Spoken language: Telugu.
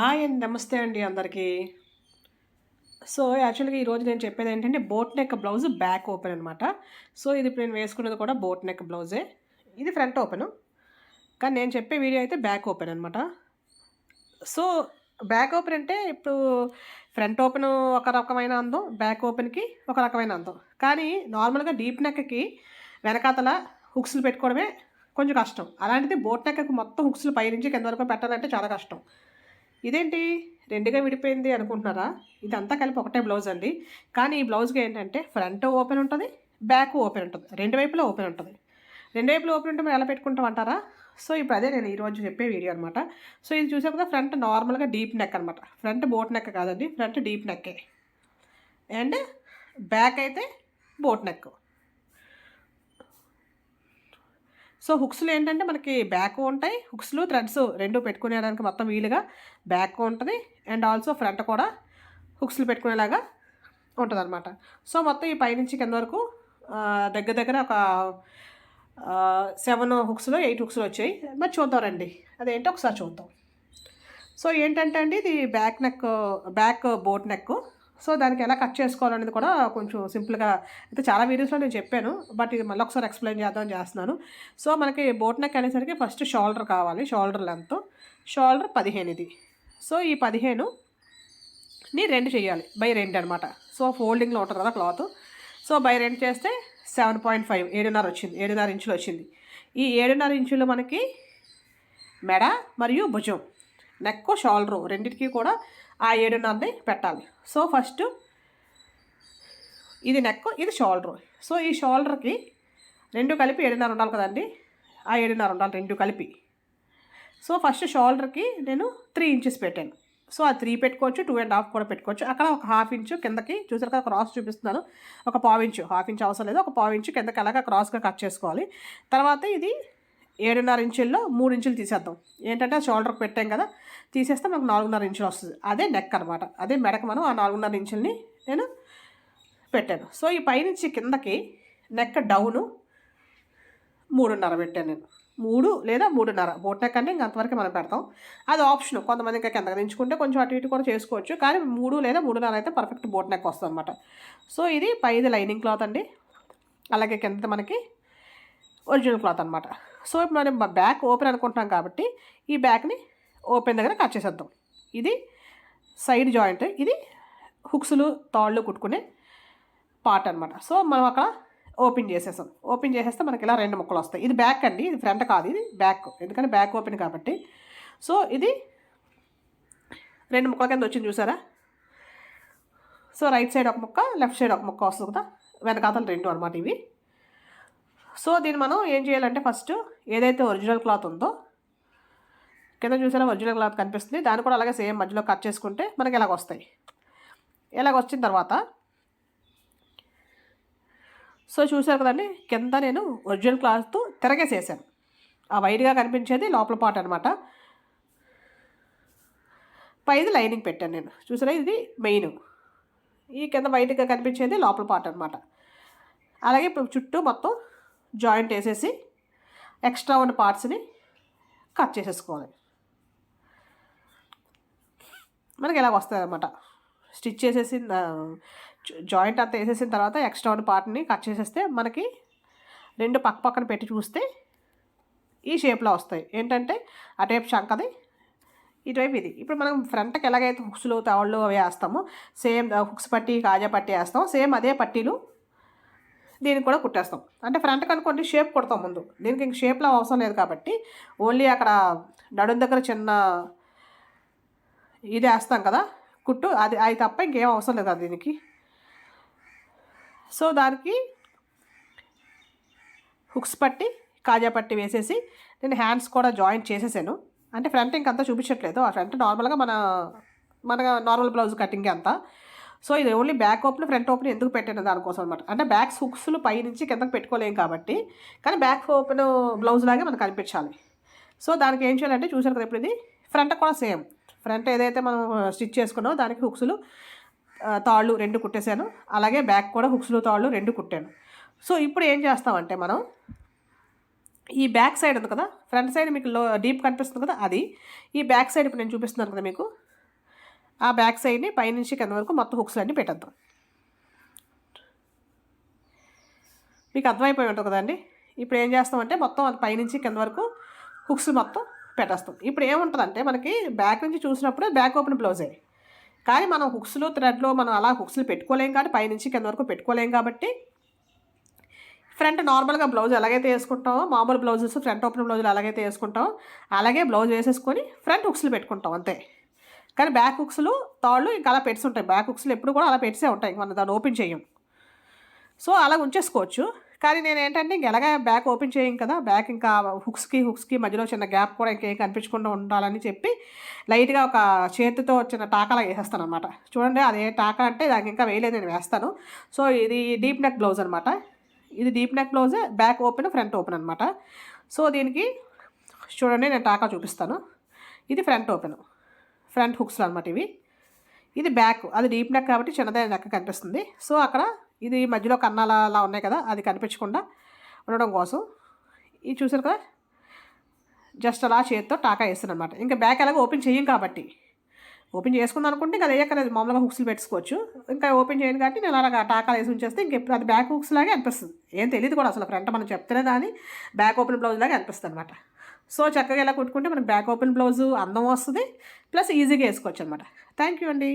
హాయ్ అండి నమస్తే అండి అందరికీ. సో యాక్చువల్గా ఈరోజు నేను చెప్పేది ఏంటంటే boat neck blouse back open అనమాట సో ఇది ఇప్పుడు నేను వేసుకున్నది కూడా బోట్ నెక్ బ్లౌజే. ఇది ఫ్రంట్ ఓపెన్. కానీ నేను చెప్పే వీడియో అయితే బ్యాక్ ఓపెన్ అనమాట సో బ్యాక్ ఓపెన్ అంటే ఇప్పుడు ఫ్రంట్ ఓపెన్ ఒక రకమైన అందం బ్యాక్ ఓపెన్కి ఒక రకమైన అందం. కానీ నార్మల్గా డీప్ నెక్కి వెనకాతల హుక్స్లు పెట్టుకోవడమే కొంచెం కష్టం. అలాంటిది బోట్ నెక్కకు మొత్తం హుక్స్లు పైనుంచి కింద వరకు పెట్టాలంటే చాలా కష్టం. ఇదేంటి? రెండుగా విడిపోయింది అనుకుంటున్నారా? ఇదంతా కలిపి ఒకటే బ్లౌజ్ అండి. కానీ ఈ బ్లౌజ్కి ఏంటంటే ఫ్రంట్ ఓపెన్ ఉంటుంది బ్యాక్ ఓపెన్ ఉంటుంది. రెండు వైపులా ఓపెన్ ఉంటుంది. రెండు వైపులు ఓపెన్ ఉంటే మనం ఎలా పెట్టుకుంటాం అంటారా సో ఇప్పుడు అదే నేను ఈరోజు చెప్పే వీడియో అనమాట సో ఇది చూసే కదా ఫ్రంట్ నార్మల్గా డీప్ నెక్ అనమాట ఫ్రంట్ బోట్ నెక్ కాదండి ఫ్రంట్ డీప్ నెక్కే. అండ్ బ్యాక్ అయితే బోట్ నెక్. సో హుక్స్లు ఏంటంటే మనకి బ్యాక్ ఉంటాయి. హుక్స్లు థ్రెడ్స్ రెండు పెట్టుకునేదానికి మొత్తం వీలుగా బ్యాక్ ఉంటుంది. అండ్ ఆల్సో ఫ్రంట్ కూడా హుక్స్లు పెట్టుకునేలాగా ఉంటుంది అనమాట సో మొత్తం ఈ పైనుంచి కింద వరకు దగ్గర దగ్గర ఒక సెవెన్ హుక్స్లో ఎయిట్ హుక్స్లు వచ్చాయి. మరి చూద్దాం రండి. అదేంటో ఒకసారి చూద్దాం. సో ఏంటంటే అండి ఇది back neck back boat neck so దానికి ఎలా కట్ చేసుకోవాలనేది కూడా కొంచెం సింపుల్గా అయితే చాలా వీడియోస్లో నేను చెప్పాను బట్ ఇది మళ్ళీ ఒకసారి ఎక్స్ప్లెయిన్ చేద్దామని చేస్తున్నాను. సో మనకి బోట్ నెక్ అనేసరికి ఫస్ట్ షోల్డర్ కావాలి షోల్డర్ లెంత్. షోల్డర్ పదిహేను ఇది సో ఈ పదిహేను ని రెండు చేయాలి బై రెండు అనమాట సో ఫోల్డింగ్లో ఉంటుంది కదా క్లాత్. సో బై రెండు చేస్తే సెవెన్ పాయింట్ ఫైవ్ ఏడున్నర వచ్చింది ఏడున్నర ఇంచులు వచ్చింది. ఈ ఏడున్నర ఇంచులు మనకి మెడ మరియు భుజం నెక్ షోల్డర్ రెండింటికి కూడా ఆ ఏడున్నరని పెట్టాలి. సో ఫస్ట్ ఇది నెక్ ఇది షోల్డర్ సో ఈ షోల్డర్కి రెండు కలిపి ఏడున్నర ఉండాలి కదండి. ఆ ఏడున్నర ఉండాలి రెండు కలిపి. సో ఫస్ట్ షోల్డర్కి నేను త్రీ ఇంచెస్ పెట్టాను. సో ఆ త్రీ పెట్టుకోవచ్చు టూ అండ్ హాఫ్ కూడా పెట్టుకోవచ్చు. అక్కడ ఒక హాఫ్ ఇంచు కిందకి చూసారు కదా క్రాస్ చూపిస్తున్నాను. ఒక పావు ఇంచు హాఫ్ ఇంచ్ అవసరం లేదు. ఒక పావు ఇంచు కిందకి అలాగా క్రాస్గా కట్ చేసుకోవాలి. తర్వాత ఇది ఏడున్నర ఇంచుల్లో మూడు ఇంచులు తీసేద్దాం. ఏంటంటే షోల్డర్కి పెట్టాం కదా తీసేస్తే మనకు నాలుగున్నర ఇంచులు వస్తుంది. అదే నెక్ అనమాట అదే మెడకు మనం ఆ నాలుగున్నర ఇంచుల్ని నేను పెట్టాను. సో ఈ పైనుంచి కిందకి నెక్ డౌను మూడున్నర పెట్టాను నేను. మూడు లేదా మూడున్నర. బోట్ నెక్ అంటే ఇంక అంతవరకు మనం పెడతాం. అది ఆప్షన్ కొంతమంది ఇంకా కిందకి దించుకుంటే కొంచెం అటు ఇటు కూడా చేసుకోవచ్చు. కానీ మూడు లేదా మూడున్నర అయితే పర్ఫెక్ట్ బోట్ నెక్ వస్తుంది అనమాట సో ఇది పైది లైనింగ్ క్లాత్ అండి. అలాగే కింద మనకి ఒరిజినల్ క్లాత్ అనమాట సో ఇప్పుడు మనం బ్యాక్ ఓపెన్ అనుకుంటున్నాం కాబట్టి ఈ బ్యాక్ని ఓపెన్ దగ్గర కట్ చేసేద్దాం. ఇది సైడ్ జాయింట్ ఇది హుక్స్లు తాళ్ళు కుట్టుకునే పార్ట్ అనమాట సో మనం అక్కడ ఓపెన్ చేసేసాం. ఓపెన్ చేసేస్తే మనకి ఇలా రెండు ముక్కలు వస్తాయి. ఇది బ్యాక్ అండి ఇది ఫ్రంట్ కాదు ఇది బ్యాక్. ఎందుకంటే బ్యాక్ ఓపెన్ కాబట్టి. సో ఇది రెండు ముక్కల కింద వచ్చింది చూసారా? సో రైట్ సైడ్ ఒక ముక్క లెఫ్ట్ సైడ్ ఒక ముక్క వస్తుంది కదా? వెనకాతలు రెండు అనమాట ఇవి. సో దీన్ని మనం ఏం చేయాలంటే ఫస్ట్ ఏదైతే ఒరిజినల్ క్లాత్ ఉందో కింద చూసారా మధ్యలో క్లాత్ కనిపిస్తుంది. దాన్ని కూడా అలాగే సేమ్ మధ్యలో కట్ చేసుకుంటే మనకి ఇలాగ వస్తాయి. ఇలాగ వచ్చిన తర్వాత సో చూసారు కదండి కింద నేను ఒరిజినల్ క్లాత్తో తిరగేసేసాను. ఆ వైట్గా కనిపించేది లోపల పార్ట్ అనమాట పైది లైనింగ్ పెట్టాను నేను. చూసారా ఇది మెయిన్. ఈ కింద వైట్గా కనిపించేది లోపల పార్ట్ అనమాట అలాగే ఇప్పుడు చుట్టూ మొత్తం జాయింట్ వేసేసి ఎక్స్ట్రా ఉన్న పార్ట్స్ని కట్ చేసేసుకోవాలి. మనకి ఇలా వస్తుంది అనమాట స్టిచ్ చేసేసి జాయింట్ అంతా వేసేసిన తర్వాత ఎక్స్ట్రా ఉన్న పార్ట్ని కట్ చేసేస్తే మనకి రెండు పక్క పక్కన పెట్టి చూస్తే ఈ షేప్లో వస్తాయి. ఏంటంటే అటువైపు చంకది ఇటువైపు ఇది. ఇప్పుడు మనం ఫ్రంట్కి ఎలాగైతే హుక్స్లు తవళ్ళు అవి వేస్తామో సేమ్ హుక్స్ పట్టి కాజా పట్టి వేస్తాం సేమ్ అదే పట్టీలు దీనికి కూడా కుట్టేస్తాం. అంటే ఫ్రంట్ కనుకోండి షేప్ కుడతాం ముందు. దీనికి ఇంక షేప్లో అవసరం లేదు కాబట్టి ఓన్లీ అక్కడ నడుం దగ్గర చిన్న ఇది వేస్తాం కదా కుట్టు. అది అది తప్ప ఇంకేం అవసరం లేదు కదా దీనికి. సో దానికి హుక్స్ పట్టి కాజా పట్టి వేసేసి నేను హ్యాండ్స్ కూడా జాయింట్ చేసేసాను. అంటే ఫ్రంట్ ఇంకంతా చూపించట్లేదు. ఆ ఫ్రంట్ నార్మల్గా మన మన నార్మల్ బ్లౌజ్ కటింగ్ అంతా. సో ఇది only back open front open ఎందుకు పెట్టాను దానికోసం అనమాట అంటే బ్యాక్ హుక్స్లు పై నుంచి కిందకి పెట్టుకోలేం కాబట్టి కానీ బ్యాక్ ఓపెన్ బ్లౌజ్ లాగే మనకు కనిపించాలి. సో దానికి ఏం చేయాలంటే చూసారు కదా ఇప్పుడు ఇది? ఫ్రంట్ కూడా సేమ్. ఫ్రంట్ ఏదైతే మనం స్టిచ్ చేసుకున్నామో దానికి హుక్స్లు తాళ్ళు రెండు కుట్టేశాను అలాగే బ్యాక్ కూడా హుక్స్లు తాళ్ళు రెండు కుట్టాను. సో ఇప్పుడు ఏం చేస్తామంటే మనం ఈ బ్యాక్ సైడ్ ఉంది కదా ఫ్రంట్ సైడ్ మీకు లో డీప్ కనిపిస్తుంది కదా అది. ఈ బ్యాక్ సైడ్ ఇప్పుడు నేను చూపిస్తున్నాను కదా మీకు. ఆ బ్యాక్ సైడ్ని పైనుంచి కింద వరకు మొత్తం హుక్స్లు అన్నీ పెట్టద్దాం. మీకు అర్థమైపోయి ఉంటుంది కదండి? ఇప్పుడు ఏం చేస్తామంటే మొత్తం అది పైనుంచి కింద వరకు హుక్స్ మొత్తం పెట్టేస్తాం ఇప్పుడు ఏముంటుందంటే మనకి బ్యాక్ నుంచి చూసినప్పుడు బ్యాక్ ఓపెన్ బ్లౌజే. కానీ మనం హుక్స్లు థ్రెడ్లో మనం అలా హుక్స్లు పెట్టుకోలేం కాబట్టి పైనుంచి కింద వరకు పెట్టుకోలేం కాబట్టి ఫ్రంట్ నార్మల్గా బ్లౌజ్ ఎలాగైతే వేసుకుంటామో మామూలు బ్లౌజెస్ ఫ్రంట్ ఓపెన్ బ్లౌజులు ఎలాగైతే వేసుకుంటామో అలాగే బ్లౌజ్ వేసేసుకొని ఫ్రంట్ హుక్స్లు పెట్టుకుంటాం అంతే. కానీ బ్యాక్ హుక్స్లు తాళ్ళు ఇంకా అలా పెట్స్ ఉంటాయి. బ్యాక్ హుక్స్లు ఎప్పుడు కూడా అలా పెట్సే ఉంటాయి. మనం దాన్ని ఓపెన్ చేయం సో అలా ఉంచేసుకోవచ్చు. కానీ నేను ఏంటంటే ఇంక ఎలాగ బ్యాక్ ఓపెన్ చేయం కదా బ్యాక్ ఇంకా హుక్స్కి హుక్స్కి మధ్యలో చిన్న గ్యాప్ కూడా ఇంకేం కనిపించకుండా ఉండాలని చెప్పి లైట్గా ఒక చేతితో చిన్న టాకాలా వేసేస్తాను అనమాట చూడండి అదే టాకా అంటే దానికి ఇంకా వేయలేదు నేను వేస్తాను. సో ఇది డీప్ నెక్ బ్లౌజ్ అనమాట ఇది deep neck blouse back open front open అనమాట సో దీనికి చూడండి నేను టాకా చూపిస్తాను. ఇది ఫ్రంట్ ఓపెన్ ఫ్రంట్ హుక్స్లు అనమాట ఇవి. ఇది బ్యాక్ అది డీప్ నెక్ కాబట్టి చిన్నదైన నెక్క కనిపిస్తుంది. సో అక్కడ ఇది మధ్యలో కన్నాల అలా ఉన్నాయి కదా అది కనిపించకుండా ఉండడం కోసం. ఇది చూసారు కదా? జస్ట్ అలా చేతితో టాకా వేస్తాను అనమాట ఇంకా బ్యాక్ ఎలాగో ఓపెన్ చేయం కాబట్టి. ఓపెన్ చేసుకుందాం అనుకుంటే ఇంకా అది వేయక్కర్లేదు మామూలుగా హుక్స్లు పెట్టుకోవచ్చు. ఇంకా ఓపెన్ చేయను కాబట్టి నేను అలాగా టాకా వేసి ఉంచేస్తే ఇంకెప్పుడు అది బ్యాక్ హుక్స్ లాగే అనిపిస్తుంది. ఏం తెలియదు కూడా అసలు ఫ్రంట్ మనం చెప్తేనే కానీ బ్యాక్ ఓపెన్ బ్లౌజ్ లాగా అనిపిస్తుంది అనమాట సో చక్కగా ఇలా కుట్టుకుంటే మనకి బ్యాక్ ఓపెన్ బ్లౌజ్ అందం వస్తుంది ప్లస్ ఈజీగా వేసుకోవచ్చు అనమాట థ్యాంక్ యూ అండి.